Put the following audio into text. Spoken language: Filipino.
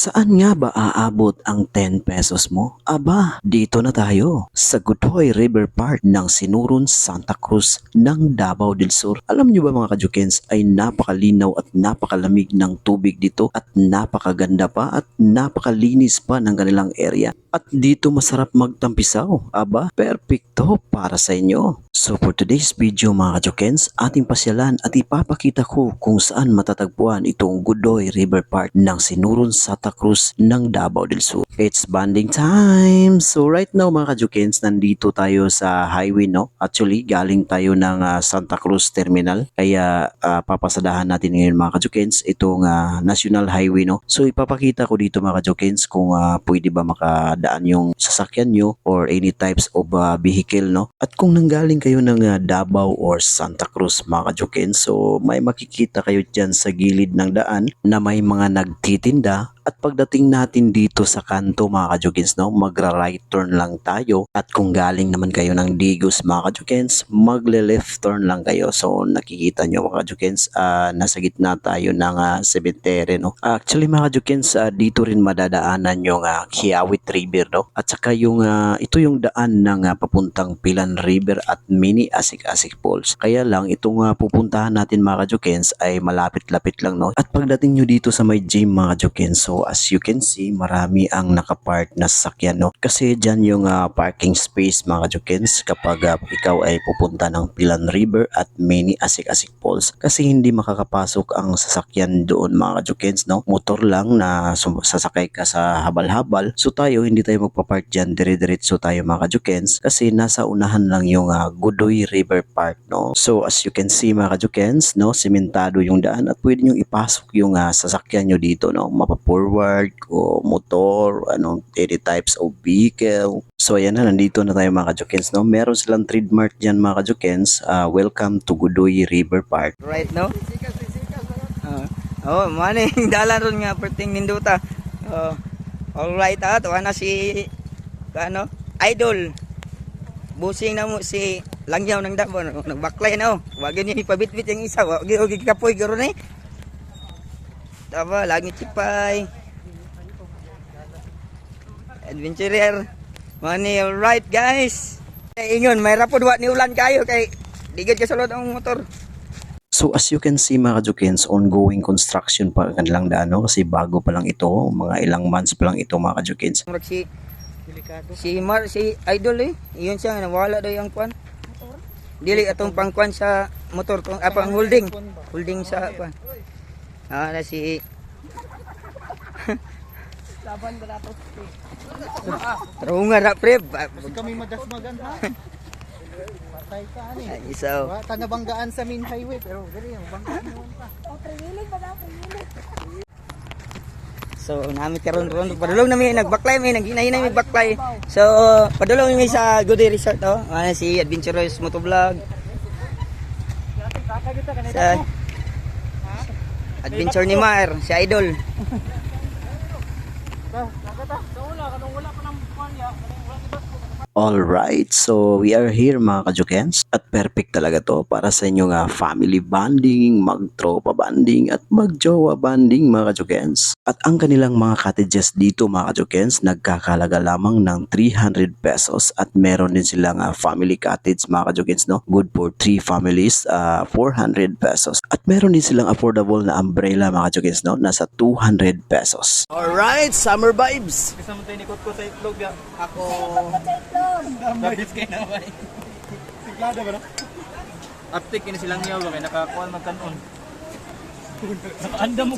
Saan nga ba aabot ang 10 pesos mo? Aba, dito na tayo sa Godoy River Park ng Sinurun, Santa Cruz ng Davao del Sur. Alam nyo ba mga kajukens ay napakalinaw at napakalamig ng tubig dito at napakaganda pa at napakalinis pa ng kanilang area. At dito masarap magtampisaw. Aba, perfecto para sa inyo. So for today's video mga kajukens, ating pasyalan at ipapakita ko kung saan matatagpuan itong Godoy River Park ng Sinurun, Santa Cruz ng Davao del Sur. It's banding time! So right now mga kajukens, nandito tayo sa highway no. Actually, galing tayo ng ah, Santa Cruz Terminal. Kaya ah, papasadahan natin ngayon mga kajukens itong ah, National Highway no. So ipapakita ko dito mga kajukens kung ah, pwede ba makadaan yung sasakyan nyo or any types of ah, vehicle no. At kung nanggaling kayo ng ah, Davao or Santa Cruz mga kajukens, so may makikita kayo dyan sa gilid ng daan na may mga nagtitinda at pagdating natin dito sa kanto mga kajukens no, magra-right turn lang tayo at kung galing naman kayo ng Digos mga kajukens, magle-left turn lang kayo. So nakikita nyo mga kajukens, ah, nasa gitna tayo ng uh, cemetery no. Actually mga kajukens, ah, dito rin madadaanan yung uh, Kiawit River no. At saka yung ah, ito yung daan ng ah, papuntang Pilan River at Mini Asik-Asik Falls. Kaya lang itong ah, pupuntahan natin mga kajukens ay malapit-lapit lang no. At pagdating nyo dito sa may gym mga kajukens, so as you can see, marami ang nakapark na sasakyan no. Kasi dyan yung ah, parking space mga kajukens kapag ah, ikaw ay pupunta ng Pilan River at Mini Asik-Asik Falls. Kasi hindi makakapasok ang sasakyan doon mga kajukens no. Motor lang na sasakay ka sa habal-habal. So tayo hindi tayo magpapark dyan, dire-diretso tayo mga kajukens kasi nasa unahan lang yung ah, Godoy River Park no. So as you can see mga kajukens no, simentado yung daan at pwede nyo ipasok yung ah, sasakyan nyo dito no. Mapa-forward o motor, ano, any types of vehicle. So ayan na, nandito na tayo mga kajukens no. Meron silang trademark dyan mga kajukens. Ah, welcome to Godoy River Park. Right no? Uh, oh, maning dalan ron nga perting ninduta. Oh, all right at wala si ano, idol. Busing na mo si Langyaw ng Davao no? nagbaklay na oh. Wag niya ipabitbit yung isa, wag og kapoy garo ni. Tama, lagi chipay. Adventurer. Money, all right guys. Kay ingon, may rapod wa ni ulan kayo kay digid ka sulod ang motor. So as you can see mga kajukens, ongoing construction pa ang kanilang daan no? kasi bago pa lang ito, mga ilang months pa lang ito mga kajukens. Murag si Si Mar si Idol eh. Iyon siya nawala daw yung kwan. Dili atong pangkwan sa motor kung apa ang holding. Holding sa kwan. Ah na si Laban ba nato? Nga ra pre. Kasi kami madasmagan ha. Patay ka ani. Ay, Isaw. Wa ta nabanggaan sa main highway pero dili ang banggaan mo pa. So namit karon ron padulong na mi nagbaklay mi naghinay-hinay mi baklay. So padulong mi sa Goody Resort oh. Ano si Adventurous Motovlog. Sa Adventure ni Mar, si Idol. Alright, so we are here mga kajukens at perfect talaga to para sa inyong ah, family bonding, mag-tropa bonding at mag-jowa bonding mga kajukens. At ang kanilang mga cottages dito mga kajukens nagkakalaga lamang ng 300 pesos at meron din silang ah, family cottage mga kajukens no. Good for 3 families, ah, 400 pesos. At meron din silang affordable na umbrella mga kajukens no, nasa 200 pesos. Alright, summer vibes! Kasi mo tayo nikot ko sa itlog ya. Ako Dabis kay na ba? Siglada ba no? Aptik ini silang yaw kay nakakuan magkanon. Nakaanda mo